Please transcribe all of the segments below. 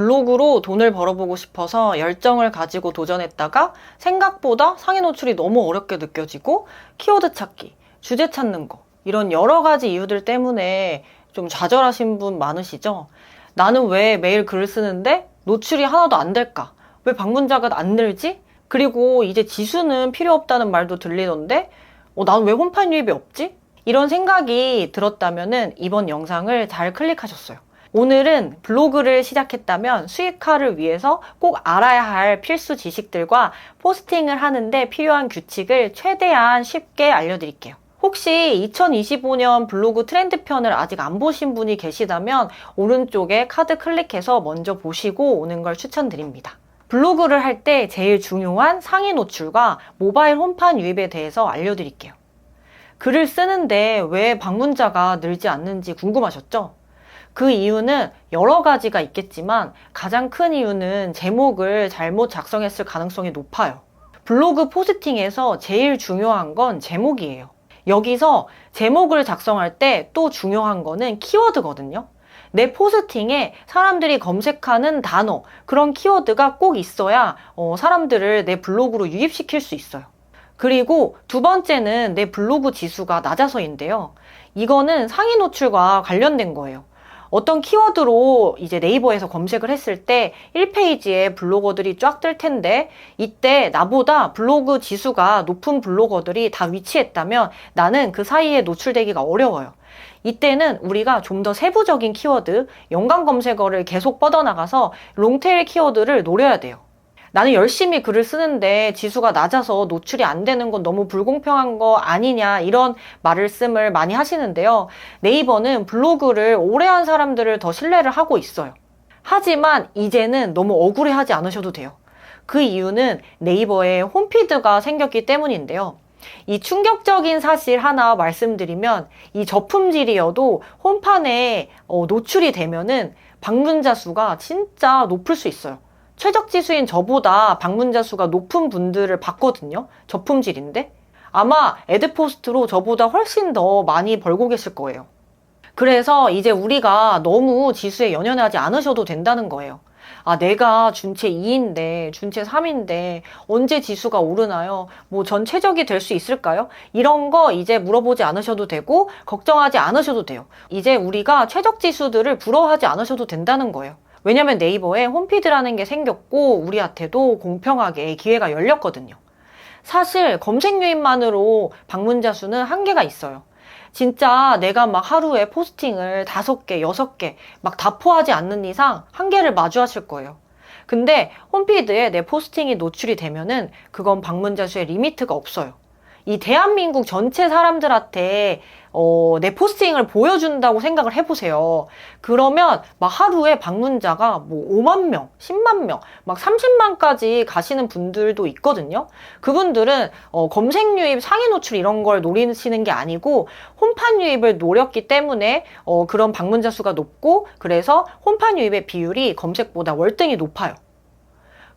블로그로 돈을 벌어보고 싶어서 열정을 가지고 도전했다가 생각보다 상위 노출이 너무 어렵게 느껴지고 키워드 찾기, 주제 찾는 거 이런 여러 가지 이유들 때문에 좀 좌절하신 분 많으시죠? 나는 왜 매일 글을 쓰는데 노출이 하나도 안 될까? 왜 방문자가 안 늘지? 그리고 이제 지수는 필요 없다는 말도 들리던데 어, 난 왜 홈판 유입이 없지? 이런 생각이 들었다면 이번 영상을 잘 클릭하셨어요. 오늘은 블로그를 시작했다면 수익화를 위해서 꼭 알아야 할 필수 지식들과 포스팅을 하는데 필요한 규칙을 최대한 쉽게 알려드릴게요. 혹시 2025년 블로그 트렌드 편을 아직 안 보신 분이 계시다면 오른쪽에 카드 클릭해서 먼저 보시고 오는 걸 추천드립니다. 블로그를 할 때 제일 중요한 상위 노출과 모바일 홈판 유입에 대해서 알려드릴게요. 글을 쓰는데 왜 방문자가 늘지 않는지 궁금하셨죠? 그 이유는 여러 가지가 있겠지만 가장 큰 이유는 제목을 잘못 작성했을 가능성이 높아요. 블로그 포스팅에서 제일 중요한 건 제목이에요. 여기서 제목을 작성할 때 또 중요한 거는 키워드거든요. 내 포스팅에 사람들이 검색하는 단어, 그런 키워드가 꼭 있어야 어, 사람들을 내 블로그로 유입시킬 수 있어요. 그리고 두 번째는 내 블로그 지수가 낮아서인데요. 이거는 상위 노출과 관련된 거예요. 어떤 키워드로 이제 네이버에서 검색을 했을 때 1페이지에 블로거들이 쫙 뜰 텐데 이때 나보다 블로그 지수가 높은 블로거들이 다 위치했다면 나는 그 사이에 노출되기가 어려워요. 이때는 우리가 좀 더 세부적인 키워드, 연관 검색어를 계속 뻗어나가서 롱테일 키워드를 노려야 돼요. 나는 열심히 글을 쓰는데 지수가 낮아서 노출이 안 되는 건 너무 불공평한 거 아니냐 이런 말씀을 많이 하시는데요. 네이버는 블로그를 오래 한 사람들을 더 신뢰를 하고 있어요. 하지만 이제는 너무 억울해 하지 않으셔도 돼요. 그 이유는 네이버에 홈피드가 생겼기 때문인데요. 이 충격적인 사실 하나 말씀드리면 이 저품질이어도 홈판에 어, 노출이 되면은 방문자 수가 진짜 높을 수 있어요. 최적 지수인 저보다 방문자 수가 높은 분들을 봤거든요. 저품질인데. 아마 에드포스트로 저보다 훨씬 더 많이 벌고 계실 거예요. 그래서 이제 우리가 너무 지수에 연연하지 않으셔도 된다는 거예요. 아, 내가 준체 2인데, 준체 3인데, 언제 지수가 오르나요? 뭐 전체적이 될 수 있을까요? 이런 거 이제 물어보지 않으셔도 되고, 걱정하지 않으셔도 돼요. 이제 우리가 최적 지수들을 부러워하지 않으셔도 된다는 거예요. 왜냐면 네이버에 홈피드라는 게 생겼고 우리한테도 공평하게 기회가 열렸거든요. 사실 검색 유입만으로 방문자 수는 한계가 있어요. 진짜 내가 막 하루에 포스팅을 다섯 개, 여섯 개 막 다 포하지 않는 이상 한계를 마주하실 거예요. 근데 홈피드에 내 포스팅이 노출이 되면은 그건 방문자 수의 리미트가 없어요. 이 대한민국 전체 사람들한테 어, 내 포스팅을 보여준다고 생각을 해보세요. 그러면 막 하루에 방문자가 뭐 5만 명, 10만 명, 막 30만까지 가시는 분들도 있거든요. 그분들은 어, 검색 유입, 상위 노출 이런 걸 노리시는 게 아니고 홈판 유입을 노렸기 때문에 어, 그런 방문자 수가 높고 그래서 홈판 유입의 비율이 검색보다 월등히 높아요.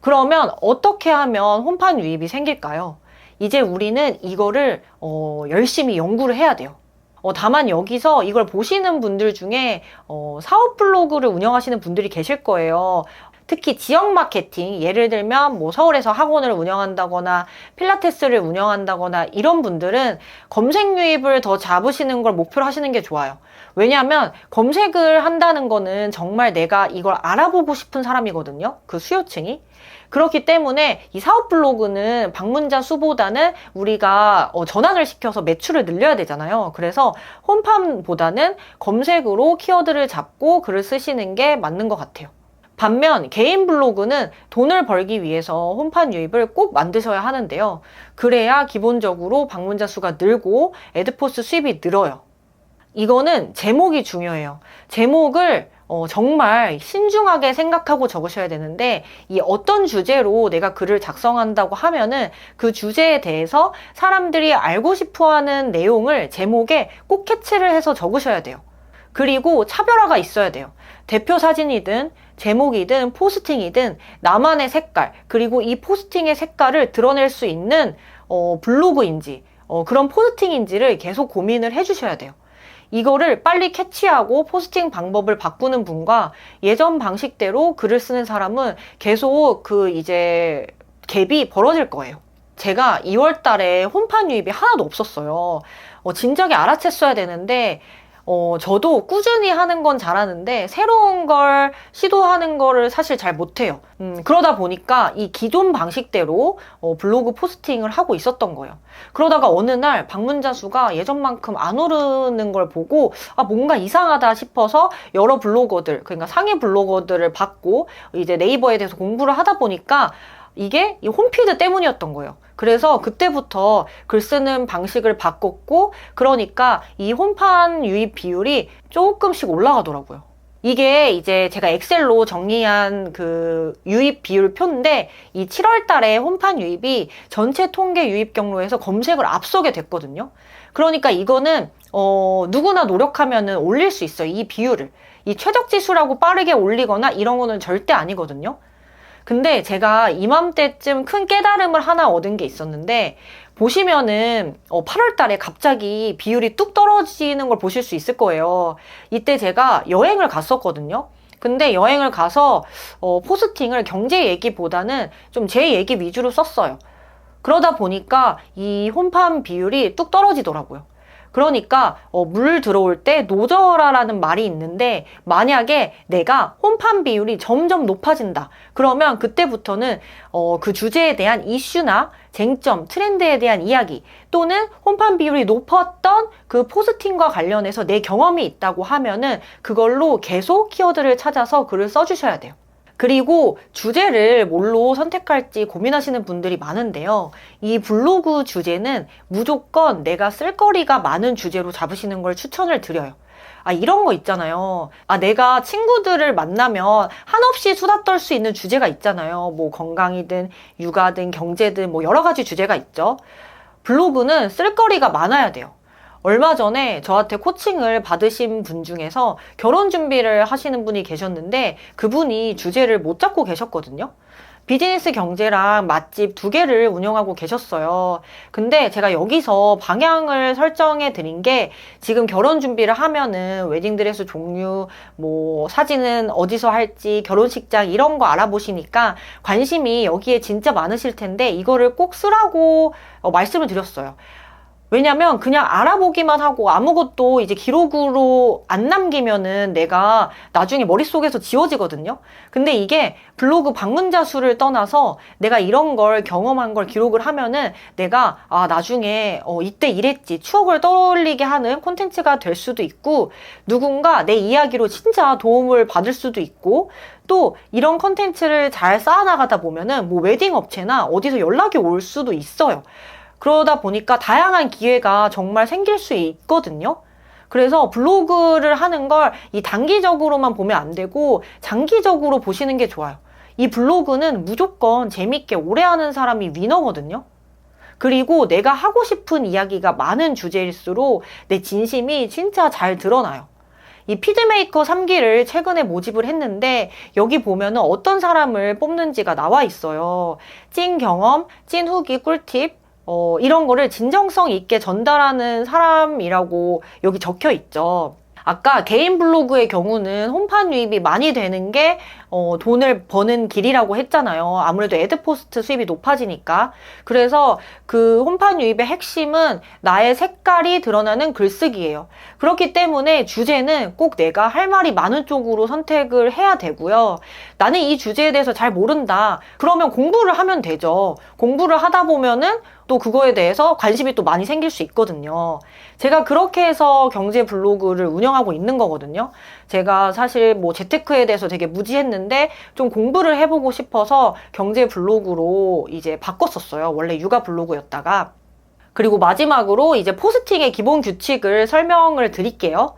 그러면 어떻게 하면 홈판 유입이 생길까요? 이제 우리는 이거를 어, 열심히 연구를 해야 돼요. 어, 다만 여기서 이걸 보시는 분들 중에 어, 사업 블로그를 운영하시는 분들이 계실 거예요. 특히 지역 마케팅, 예를 들면 뭐 서울에서 학원을 운영한다거나 필라테스를 운영한다거나 이런 분들은 검색 유입을 더 잡으시는 걸 목표로 하시는 게 좋아요. 왜냐하면 검색을 한다는 거는 정말 내가 이걸 알아보고 싶은 사람이거든요. 그 수요층이. 그렇기 때문에 이 사업 블로그는 방문자 수보다는 우리가 어, 전환을 시켜서 매출을 늘려야 되잖아요. 그래서 홈팜보다는 검색으로 키워드를 잡고 글을 쓰시는 게 맞는 것 같아요. 반면 개인 블로그는 돈을 벌기 위해서 홈판 유입을 꼭 만드셔야 하는데요. 그래야 기본적으로 방문자 수가 늘고 에드포스 수입이 늘어요. 이거는 제목이 중요해요. 제목을 어, 정말 신중하게 생각하고 적으셔야 되는데 이 어떤 주제로 내가 글을 작성한다고 하면은 그 주제에 대해서 사람들이 알고 싶어 하는 내용을 제목에 꼭 캐치를 해서 적으셔야 돼요. 그리고 차별화가 있어야 돼요. 대표 사진이든 제목이든 포스팅이든 나만의 색깔 그리고 이 포스팅의 색깔을 드러낼 수 있는 어, 블로그인지 어, 그런 포스팅인지를 계속 고민을 해주셔야 돼요. 이거를 빨리 캐치하고 포스팅 방법을 바꾸는 분과 예전 방식대로 글을 쓰는 사람은 계속 그 이제 갭이 벌어질 거예요. 제가 2월 달에 홈판 유입이 하나도 없었어요. 어, 진작에 알아챘어야 되는데 어, 저도 꾸준히 하는 건 잘하는데 새로운 걸 시도하는 거를 사실 잘 못해요. 음, 그러다 보니까 이 기존 방식대로 어, 블로그 포스팅을 하고 있었던 거예요. 그러다가 어느 날 방문자 수가 예전만큼 안 오르는 걸 보고 아, 뭔가 이상하다 싶어서 여러 블로거들, 그러니까 상위 블로거들을 받고 이제 네이버에 대해서 공부를 하다 보니까 이게 이 홈피드 때문이었던 거예요. 그래서 그때부터 글 쓰는 방식을 바꿨고, 그러니까 이 홈판 유입 비율이 조금씩 올라가더라고요. 이게 이제 제가 엑셀로 정리한 그 유입 비율 표인데, 이 7월 달에 홈판 유입이 전체 통계 유입 경로에서 검색을 앞서게 됐거든요. 그러니까 이거는, 어, 누구나 노력하면은 올릴 수 있어요. 이 비율을. 이 최적 지수라고 빠르게 올리거나 이런 거는 절대 아니거든요. 근데 제가 이맘때쯤 큰 깨달음을 하나 얻은 게 있었는데 보시면은 어, 8월 달에 갑자기 비율이 뚝 떨어지는 걸 보실 수 있을 거예요. 이때 제가 여행을 갔었거든요. 근데 여행을 가서 어, 포스팅을 경제 얘기보다는 좀 제 얘기 위주로 썼어요. 그러다 보니까 이 홈판 비율이 뚝 떨어지더라고요. 그러니까 어, 물 들어올 때 노져라라는 말이 있는데 만약에 내가 홈판 비율이 점점 높아진다. 그러면 그때부터는 어, 그 주제에 대한 이슈나 쟁점, 트렌드에 대한 이야기 또는 홈판 비율이 높았던 그 포스팅과 관련해서 내 경험이 있다고 하면은 그걸로 계속 키워드를 찾아서 글을 써주셔야 돼요. 그리고 주제를 뭘로 선택할지 고민하시는 분들이 많은데요. 이 블로그 주제는 무조건 내가 쓸거리가 많은 주제로 잡으시는 걸 추천을 드려요. 아, 이런 거 있잖아요. 아, 내가 친구들을 만나면 한없이 수다 떨 수 있는 주제가 있잖아요. 뭐 건강이든 육아든 경제든 뭐 여러 가지 주제가 있죠. 블로그는 쓸거리가 많아야 돼요. 얼마 전에 저한테 코칭을 받으신 분 중에서 결혼 준비를 하시는 분이 계셨는데 그분이 주제를 못 잡고 계셨거든요. 비즈니스 경제랑 맛집 두 개를 운영하고 계셨어요. 근데 제가 여기서 방향을 설정해 드린 게 지금 결혼 준비를 하면은 웨딩드레스 종류, 뭐 사진은 어디서 할지, 결혼식장 이런 거 알아보시니까 관심이 여기에 진짜 많으실 텐데 이거를 꼭 쓰라고 어, 말씀을 드렸어요. 왜냐면 그냥 알아보기만 하고 아무것도 이제 기록으로 안 남기면은 내가 나중에 머릿속에서 지워지거든요. 근데 이게 블로그 방문자 수를 떠나서 내가 이런 걸 경험한 걸 기록을 하면은 내가 아, 나중에 어, 이때 이랬지 추억을 떠올리게 하는 콘텐츠가 될 수도 있고 누군가 내 이야기로 진짜 도움을 받을 수도 있고 또 이런 콘텐츠를 잘 쌓아나가다 보면은 뭐 웨딩 업체나 어디서 연락이 올 수도 있어요. 그러다 보니까 다양한 기회가 정말 생길 수 있거든요. 그래서 블로그를 하는 걸 이 단기적으로만 보면 안 되고 장기적으로 보시는 게 좋아요. 이 블로그는 무조건 재밌게 오래 하는 사람이 위너거든요. 그리고 내가 하고 싶은 이야기가 많은 주제일수록 내 진심이 진짜 잘 드러나요. 이 피드메이커 3기를 최근에 모집을 했는데 여기 보면은 어떤 사람을 뽑는지가 나와 있어요. 찐 경험, 찐 후기 꿀팁, 어, 이런 거를 진정성 있게 전달하는 사람이라고 여기 적혀 있죠. 아까 개인 블로그의 경우는 홈판 유입이 많이 되는 게 어, 돈을 버는 길이라고 했잖아요. 아무래도 애드포스트 수입이 높아지니까. 그래서 그 홈판 유입의 핵심은 나의 색깔이 드러나는 글쓰기예요. 그렇기 때문에 주제는 꼭 내가 할 말이 많은 쪽으로 선택을 해야 되고요. 나는 이 주제에 대해서 잘 모른다. 그러면 공부를 하면 되죠. 공부를 하다 보면은 또 그거에 대해서 관심이 또 많이 생길 수 있거든요. 제가 그렇게 해서 경제 블로그를 운영하고 있는 거거든요. 제가 사실 뭐 재테크에 대해서 되게 무지했는데 좀 공부를 해보고 싶어서 경제 블로그로 이제 바꿨었어요. 원래 육아 블로그였다가. 그리고 마지막으로 이제 포스팅의 기본 규칙을 설명을 드릴게요.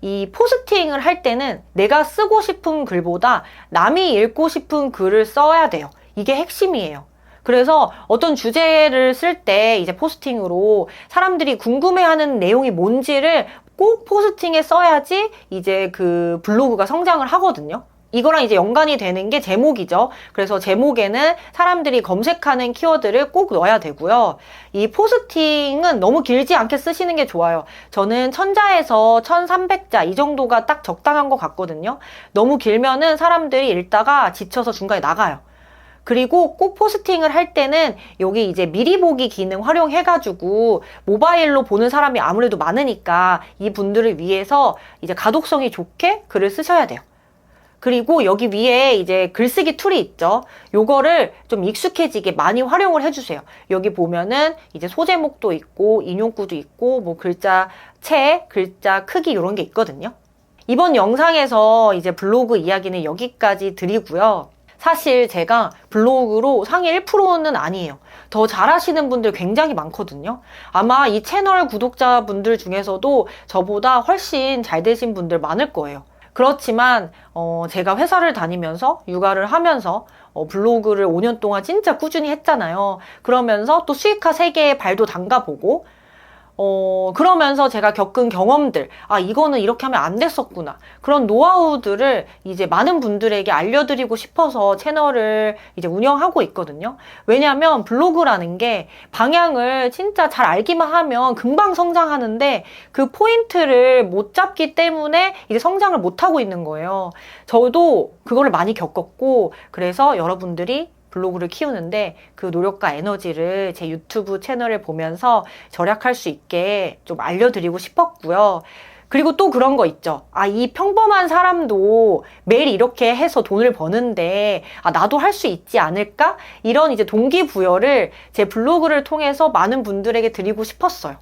이 포스팅을 할 때는 내가 쓰고 싶은 글보다 남이 읽고 싶은 글을 써야 돼요. 이게 핵심이에요. 그래서 어떤 주제를 쓸 때 이제 포스팅으로 사람들이 궁금해하는 내용이 뭔지를 꼭 포스팅에 써야지 이제 그 블로그가 성장을 하거든요. 이거랑 이제 연관이 되는 게 제목이죠. 그래서 제목에는 사람들이 검색하는 키워드를 꼭 넣어야 되고요. 이 포스팅은 너무 길지 않게 쓰시는 게 좋아요. 저는 천자에서 1300자 이 정도가 딱 적당한 것 같거든요. 너무 길면은 사람들이 읽다가 지쳐서 중간에 나가요. 그리고 꼭 포스팅을 할 때는 여기 이제 미리 보기 기능 활용해가지고 모바일로 보는 사람이 아무래도 많으니까 이 분들을 위해서 이제 가독성이 좋게 글을 쓰셔야 돼요. 그리고 여기 위에 이제 글쓰기 툴이 있죠. 요거를 좀 익숙해지게 많이 활용을 해주세요. 여기 보면은 이제 소제목도 있고 인용구도 있고 뭐 글자 채, 글자 크기 이런 게 있거든요. 이번 영상에서 이제 블로그 이야기는 여기까지 드리고요. 사실 제가 블로그로 상위 1%는 아니에요. 더 잘하시는 분들 굉장히 많거든요. 아마 이 채널 구독자분들 중에서도 저보다 훨씬 잘 되신 분들 많을 거예요. 그렇지만 어, 제가 회사를 다니면서 육아를 하면서 어, 블로그를 5년 동안 진짜 꾸준히 했잖아요. 그러면서 또 수익화 세계에 발도 담가보고 어, 그러면서 제가 겪은 경험들, 아, 이거는 이렇게 하면 안 됐었구나. 그런 노하우들을 이제 많은 분들에게 알려드리고 싶어서 채널을 이제 운영하고 있거든요. 왜냐하면 블로그라는 게 방향을 진짜 잘 알기만 하면 금방 성장하는데 그 포인트를 못 잡기 때문에 이제 성장을 못 하고 있는 거예요. 저도 그거를 많이 겪었고, 그래서 여러분들이 블로그를 키우는데 그 노력과 에너지를 제 유튜브 채널을 보면서 절약할 수 있게 좀 알려드리고 싶었고요. 그리고 또 그런 거 있죠. 아, 이 평범한 사람도 매일 이렇게 해서 돈을 버는데, 아, 나도 할 수 있지 않을까? 이런 이제 동기부여를 제 블로그를 통해서 많은 분들에게 드리고 싶었어요.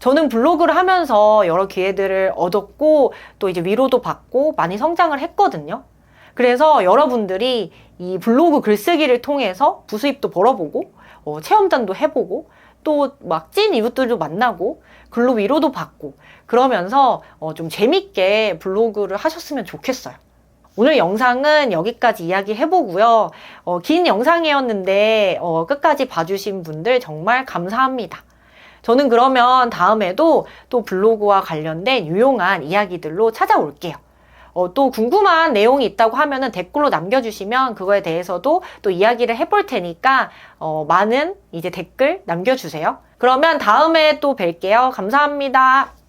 저는 블로그를 하면서 여러 기회들을 얻었고, 또 이제 위로도 받고 많이 성장을 했거든요. 그래서 여러분들이 이 블로그 글쓰기를 통해서 부수입도 벌어보고 어, 체험단도 해보고 또 막 찐 이웃들도 만나고 글로 위로도 받고 그러면서 어, 좀 재밌게 블로그를 하셨으면 좋겠어요. 오늘 영상은 여기까지 이야기 해보고요. 어, 긴 영상이었는데 어, 끝까지 봐주신 분들 정말 감사합니다. 저는 그러면 다음에도 또 블로그와 관련된 유용한 이야기들로 찾아올게요. 어, 또 궁금한 내용이 있다고 하면은 댓글로 남겨주시면 그거에 대해서도 또 이야기를 해볼 테니까 어, 많은 이제 댓글 남겨주세요. 그러면 다음에 또 뵐게요. 감사합니다.